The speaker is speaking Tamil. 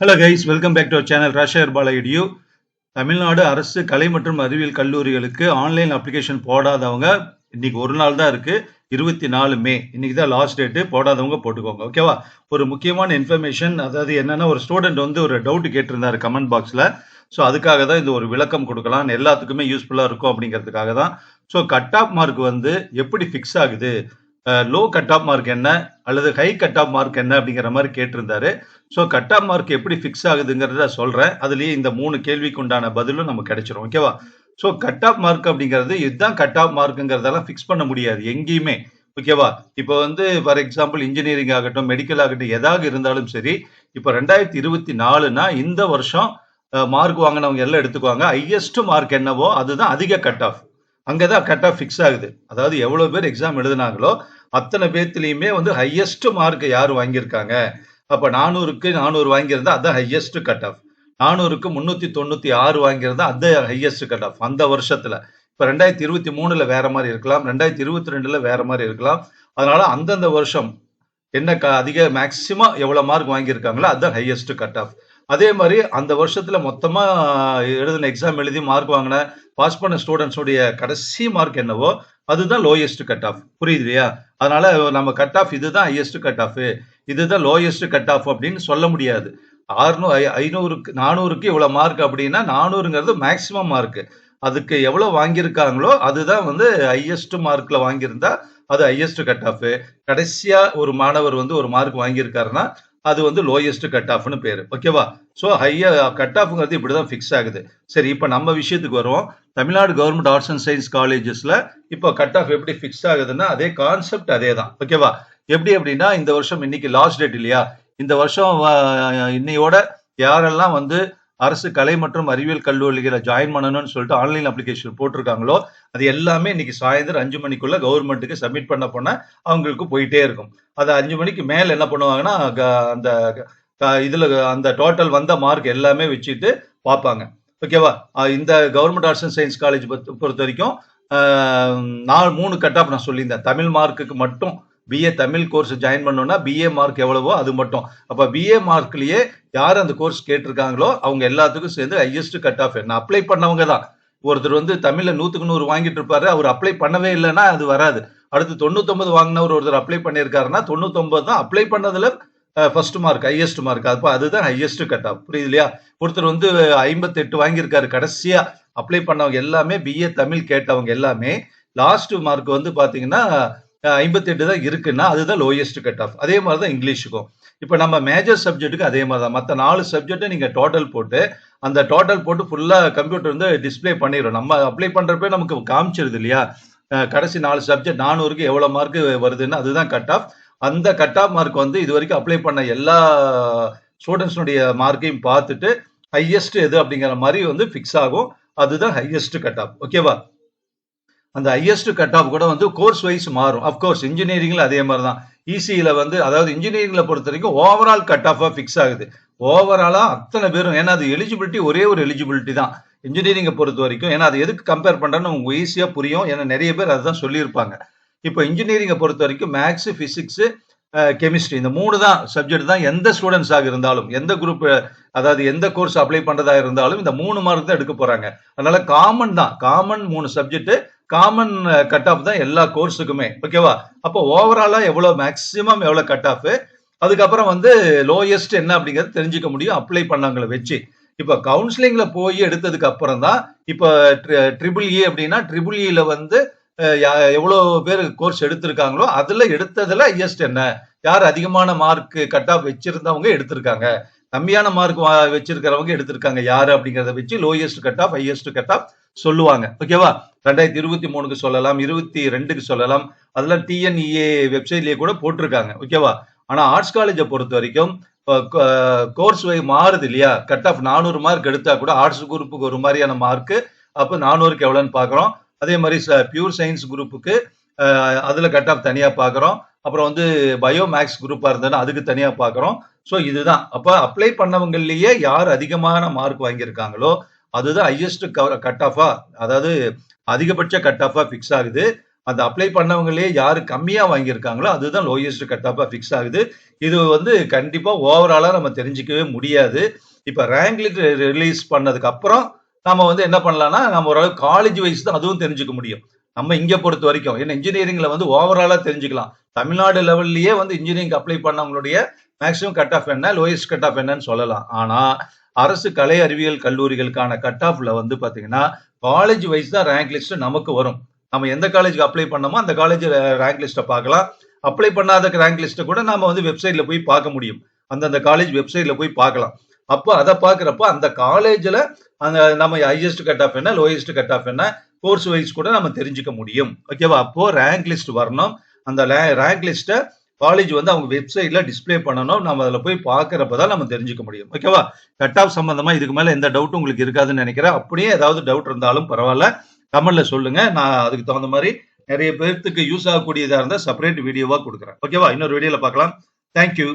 Hello guys welcome back to channel ராஷர் பாலயுடியூ தமிழ்நாடு அரசு கலை மற்றும் அறிவியல் கல்லூரிகளுக்கு ஆன்லைன் அப்ளிகேஷன் போடாதவங்க இன்னைக்கு ஒரு நாள் தான் இருக்கு. இருபத்தி நாலு மே. இன்னைக்கு தான் லாஸ்ட் டேட்டு போடாதவங்க போட்டுக்கோங்க. ஓகேவா ஒரு முக்கியமான இன்ஃபர்மேஷன் அதாவது என்னன்னா ஒரு ஸ்டூடெண்ட் வந்து ஒரு டவுட் கேட்டிருந்தாரு கமெண்ட் பாக்ஸில் ஸோ அதுக்காக தான் இந்த ஒரு விளக்கம் கொடுக்கலாம். எல்லாத்துக்குமே யூஸ்ஃபுல்லாக இருக்கும் அப்படிங்கிறதுக்காக தான். ஸோ கட் ஆஃப் மார்க் வந்து எப்படி ஃபிக்ஸ் ஆகுது? லோ கட் ஆஃப் மார்க் என்ன? அல்லது ஹை கட் ஆஃப் மார்க் என்ன? அப்படிங்கிற மாதிரி கேட்டிருந்தாரு. ஸோ கட் ஆஃப் மார்க் எப்படி ஃபிக்ஸ் ஆகுதுங்கிறத சொல்கிறேன் அதுலேயே இந்த மூணு கேள்விக்கு உண்டான பதிலும் நமக்கு கிடைச்சிரும். ஓகேவா ஸோ கட் ஆஃப் மார்க் அப்படிங்கிறது இதுதான் கட் ஆஃப் மார்க்குங்கிறதெல்லாம் ஃபிக்ஸ் பண்ண முடியாது. எங்கேயுமே. ஓகேவா இப்போ வந்து ஃபார் எக்ஸாம்பிள் இன்ஜினியரிங் ஆகட்டும் மெடிக்கல் ஆகட்டும் எதாக இருந்தாலும் சரி இப்போ ரெண்டாயிரத்தி இருபத்தி நாலுனா இந்த வருஷம் மார்க் வாங்கினவங்க எல்லாம் எடுத்துக்குவாங்க. ஹையஸ்ட் மார்க் என்னவோ அதுதான் அதிக கட் ஆஃப் அங்கே தான் கட் ஃபிக்ஸ் ஆகுது. அதாவது எவ்வளோ பேர் எக்ஸாம் எழுதுனாங்களோ அத்தனை பேர்த்துலேயுமே வந்து ஹையஸ்ட் மார்க் யார் வாங்கியிருக்காங்க? அப்போ நானூறுக்கு நானூறு வாங்கியிருந்தா அதான் ஹையஸ்ட் கட் ஆஃப் நானூறுக்கு முந்நூற்றி தொண்ணூற்றி ஆறு வாங்கியிருந்தா அது ஹையஸ்ட் கட் ஆஃப் அந்த வருஷத்தில். இப்போ ரெண்டாயிரத்தி இருபத்தி மூணில் வேற மாதிரி இருக்கலாம். ரெண்டாயிரத்தி இருபத்தி ரெண்டில் வேற மாதிரி இருக்கலாம். அதனால அந்தந்த வருஷம் என்ன க அதிக மேக்சிமம் எவ்வளோ மார்க் வாங்கியிருக்காங்களோ அதுதான் ஹையஸ்ட் கட் ஆஃப் அதே மாதிரி அந்த வருஷத்துல மொத்தமா எழுதின எக்ஸாம் எழுதி மார்க் வாங்கின பாஸ் பண்ண ஸ்டூடெண்ட்ஸுடைய கடைசி மார்க் என்னவோ அதுதான் லோயஸ்ட் கட் ஆஃப் புரியுது இல்லையா? அதனால நம்ம கட் ஆஃப் இதுதான் ஹையஸ்ட் கட் ஆஃப் இதுதான் லோயஸ்ட் கட் ஆஃப் அப்படின்னு சொல்ல முடியாது. ஆறுநூ ஐநூறுக்கு நானூறுக்கு இவ்வளவு மார்க் அப்படின்னா நானூறுங்கிறது மேக்சிமம் மார்க் அதுக்கு எவ்வளவு வாங்கியிருக்காங்களோ அதுதான் வந்து ஹையஸ்ட் மார்க்ல வாங்கியிருந்தா அது ஹையஸ்ட் கட் ஆஃப் கடைசியா ஒரு மாணவர் வந்து ஒரு மார்க் வாங்கியிருக்காருன்னா அது வந்து லோயஸ்ட் கட் ஆஃப்னு பேர். ஓகேவா ஸோ ஹையர் கட் ஆஃப்ங்கிறது இப்படிதான் ஃபிக்ஸ் ஆகுது. சரி இப்போ நம்ம விஷயத்துக்கு வருவோம் Tamil Nadu government arts and science காலேஜஸில் இப்போ கட் ஆஃப் எப்படி ஃபிக்ஸ் ஆகுதுன்னா அதே கான்செப்ட் அதே தான் ஓகேவா எப்படி அப்படின்னா இந்த வருஷம் இன்னைக்கு லாஸ்ட் டேட் இல்லையா? இந்த வருஷம் இன்னையோட யாரெல்லாம் வந்து அரசு கலை மற்றும் அறிவியல் கல்லூரிகளை ஜாயின் பண்ணணும்னு சொல்லிட்டு ஆன்லைன் அப்ளிகேஷன் போட்டிருக்காங்களோ அது எல்லாமே இன்னைக்கு சாயந்தரம் அஞ்சு மணிக்குள்ள கவர்மெண்ட்டுக்கு சப்மிட் பண்ண போனா அவங்களுக்கு போயிட்டே இருக்கும். அது அஞ்சு மணிக்கு மேல என்ன பண்ணுவாங்கன்னா அந்த இதுல அந்த டோட்டல் வந்த மார்க் எல்லாமே வச்சுட்டு பார்ப்பாங்க. ஓகேவா இந்த government arts and science college பொறுத்த வரைக்கும் நாலு மூணு கட் ஆஃப் நான் சொல்லியிருந்தேன். தமிழ் மார்க்குக்கு மட்டும் பிஏ தமிழ் கோர்ஸ் ஜாயின் பண்ணோம்னா பிஏ மார்க் எவ்வளவோ அது மட்டும். அப்போ பிஏ மார்க்லயே யார் அந்த கோர்ஸ் கேட்டிருக்காங்களோ அவங்க எல்லாத்துக்கும் சேர்ந்து ஹையஸ்ட் கட் ஆஃப் என்ன அப்ளை பண்ணவங்க தான். ஒருத்தர் வந்து தமிழ்ல நூத்துக்கு நூறு வாங்கிட்டு இருப்பாரு அவர் அப்ளை பண்ணவே இல்லைன்னா அது வராது. அடுத்து தொண்ணூத்தொன்பது வாங்கினவர் ஒருத்தர் அப்ளை பண்ணியிருக்காருன்னா தொண்ணூத்தொன்பது தான் அப்ளை பண்ணதுல ஃபர்ஸ்ட் மார்க் ஹையஸ்ட் மார்க் அப்போ அதுதான் ஹையஸ்ட் கட் ஆஃப் புரியுது இல்லையா? ஒருத்தர் வந்து ஐம்பத்தெட்டு வாங்கியிருக்காரு கடைசியா அப்ளை பண்ணவங்க எல்லாமே பிஏ தமிழ் கேட்டவங்க எல்லாமே லாஸ்ட் மார்க் வந்து பாத்தீங்கன்னா ஐம்பத்தி எட்டு தான் இருக்குன்னா அதுதான் லோயஸ்ட் கட் ஆஃப் அதே மாதிரி தான் இங்கிலீஷுக்கும். இப்போ நம்ம மேஜர் சப்ஜெக்ட்டுக்கு அதே மாதிரி தான் மற்ற நாலு சப்ஜெக்ட்டை நீங்கள் டோட்டல் போட்டு அந்த டோட்டல் போட்டு ஃபுல்லாக கம்ப்யூட்டர் வந்து டிஸ்பிளே பண்ணிடும் நம்ம அப்ளை பண்ணுறப்ப நமக்கு காமிச்சிருது இல்லையா? கடைசி நாலு சப்ஜெக்ட் நானூறுக்கு எவ்வளோ மார்க் வருதுன்னு அதுதான் கட் ஆஃப் அந்த கட் ஆஃப் மார்க் வந்து இது வரைக்கும் அப்ளை பண்ண எல்லா ஸ்டூடெண்ட்ஸுடைய மார்க்கையும் பார்த்துட்டு ஹையஸ்ட் எது அப்படிங்கிற மாதிரி வந்து ஃபிக்ஸ் ஆகும். அதுதான் ஹையஸ்ட் கட் ஆஃப் ஓகேவா அந்த ஹையஸ்ட் கட் ஆஃப் கூட வந்து கோர்ஸ் வைஸ் மாறும். அஃப்கோர்ஸ் இன்ஜினியரிங்ல அதே மாதிரி தான் இசியில வந்து அதாவது இன்ஜினியரிங்ல பொறுத்த வரைக்கும் ஓவரால் கட் ஆஃபா ஃபிக்ஸ் ஆகுது. ஓவராலா அத்தனை பேரும் ஏன்னா அது எலிஜிபிலிட்டி ஒரே ஒரு எலிஜிபிலிட்டி தான். இன்ஜினியரிங்கை பொறுத்த வரைக்கும் ஏன்னா அது எதுக்கு கம்பேர் பண்றேன்னு உங்களுக்கு ஈஸியா புரியும். ஏன்னா நிறைய பேர் அதுதான் சொல்லியிருப்பாங்க. இப்போ இன்ஜினியரிங்கை பொறுத்த வரைக்கும் மேக்ஸ் பிசிக்ஸ் கெமிஸ்ட்ரி இந்த மூணு தான் சப்ஜெக்ட் தான் எந்த ஸ்டூடெண்ட்ஸாக இருந்தாலும் எந்த குரூப் அதாவது எந்த கோர்ஸ் அப்ளை பண்ணுறதா இருந்தாலும் இந்த மூணு மார்க் தான் எடுக்க போகிறாங்க அதனால காமன் தான். காமன் மூணு சப்ஜெக்ட் காமன் கட் ஆஃப் தான் எல்லா கோர்ஸுக்குமே ஓகேவா அப்போ ஓவராலா எவ்வளவு மேக்சிமம் எவ்வளவு கட் ஆஃப் அதுக்கப்புறம் வந்து லோயஸ்ட் என்ன அப்படிங்கறது தெரிஞ்சுக்க முடியும். அப்ளை பண்ணவங்களை வச்சு. இப்போ கவுன்சிலிங்ல போய் எடுத்ததுக்கு அப்புறம் தான் இப்போ ட்ரிபிள் இ e அப்படின்னா ட்ரிபிள் இல e வந்து எவ்வளோ பேர் கோர்ஸ் எடுத்திருக்காங்களோ அதுல எடுத்ததுல ஹையஸ்ட் என்ன? யார் அதிகமான மார்க் கட் ஆஃப் வச்சிருந்தவங்க எடுத்திருக்காங்க. கம்மியான மார்க் வச்சிருக்கிறவங்க எடுத்திருக்காங்க. யாரு அப்படிங்கறத வச்சு lowest cut off highest cut off சொல்லுவாங்க ஓகேவா ரெண்டாயிரத்தி இருபத்தி மூணுக்கு சொல்லலாம் இருபத்தி ரெண்டுக்கு சொல்லலாம். அதெல்லாம் டிஎன்இஏ வெப்சைட்லயே கூட போட்டிருக்காங்க ஓகேவா ஆனா ஆர்ட்ஸ் காலேஜை பொறுத்த வரைக்கும் கோர்ஸ் வை மாறுது இல்லையா? கட் ஆஃப் நானூறு மார்க் எடுத்தா கூட ஆர்ட்ஸ் குரூப்புக்கு ஒரு மாதிரியான மார்க்கு அப்போ நானூறுக்கு எவ்வளோன்னு பார்க்குறோம். அதே மாதிரி பியூர் சயின்ஸ் குரூப்புக்கு அதில் கட் ஆஃப் தனியாக பார்க்குறோம். அப்புறம் வந்து பயோ மேக்ஸ் குரூப்பாக இருந்ததுன்னா அதுக்கு தனியாக பார்க்குறோம். ஸோ இதுதான். அப்போ அப்ளை பண்ணவங்கள்லேயே யார் அதிகமான மார்க் வாங்கியிருக்காங்களோ அதுதான் ஹையஸ்ட் கட் ஆஃபா அதாவது அதிகபட்ச கட் ஆஃபா ஃபிக்ஸ் ஆகுது. அந்த அப்ளை பண்ணவங்களே யார் கம்மியாக வாங்கியிருக்காங்களோ அதுதான் லோயஸ்ட் கட் ஆஃபாக ஃபிக்ஸ் ஆகுது. இது வந்து கண்டிப்பாக ஓவராலாக நம்ம தெரிஞ்சுக்கவே முடியாது. இப்போ ரேங்க் லிஸ்ட் ரிலீஸ் பண்ணதுக்கு அப்புறம் நம்ம வந்து என்ன பண்ணலாம்னா நம்ம ஓரளவு காலேஜ் வைஸ் தான் அதுவும் தெரிஞ்சுக்க முடியும். நம்ம இங்கே பொறுத்த வரைக்கும் ஏன்னா இன்ஜினியரிங்கில் வந்து ஓவராலாக தெரிஞ்சுக்கலாம். தமிழ்நாடு லெவல்லையே வந்து இன்ஜினியரிங் அப்ளை பண்ணவங்களுடைய மேக்ஸிமம் கட் ஆஃப் என்ன லோயஸ்ட் கட் ஆஃப் என்னன்னு சொல்லலாம். ஆனால் அரசு கலை அறிவியல் கல்லூரிகளுக்கான கட் ஆஃப்ல வந்து பாத்தீங்கன்னா காலேஜ் வைஸ் தான் ரேங்க் லிஸ்ட் நமக்கு வரும். நம்ம எந்த காலேஜுக்கு அப்ளை பண்ணோமோ அந்த காலேஜ் ரேங்க் லிஸ்ட்டை பார்க்கலாம். அப்ளை பண்ணாத ரேங்க் லிஸ்ட்டை கூட நாம வந்து வெப்சைட்ல போய் பார்க்க முடியும். அந்தந்த காலேஜ் வெப்சைட்ல போய் பார்க்கலாம். அப்போ அதை பார்க்குறப்ப அந்த காலேஜில் அந்த நம்ம ஹையஸ்ட் கட் ஆஃப் என்ன லோயஸ்ட் கட் ஆஃப் என்ன கோர்ஸ் வைஸ் கூட நம்ம தெரிஞ்சுக்க முடியும். ஓகேவா அப்போ ரேங்க் லிஸ்ட் வரணும். அந்த ரேங்க் லிஸ்ட்டை காலேஜ் வந்து அவங்க வெப்சைட்ல டிஸ்ப்ளே பண்ணணும். நம்ம அதில் போய் பார்க்குறப்ப தான் நம்ம தெரிஞ்சுக்க முடியும். ஓகேவா கட் ஆஃப் சம்பந்தமா இதுக்கு மேலே எந்த டவுட்டும் உங்களுக்கு இருக்காதுன்னு நினைக்கிறேன். அப்படியே ஏதாவது டவுட் இருந்தாலும் பரவாயில்ல. கமெண்ட்ல சொல்லுங்க. நான் அதுக்கு தகுந்த மாதிரி நிறைய பேர்த்துக்கு யூஸ் ஆகக்கூடியதாக இருந்தால் செப்பரேட் வீடியோவாக கொடுக்குறேன். ஓகேவா இன்னொரு வீடியோவில் பார்க்கலாம். தேங்க்யூ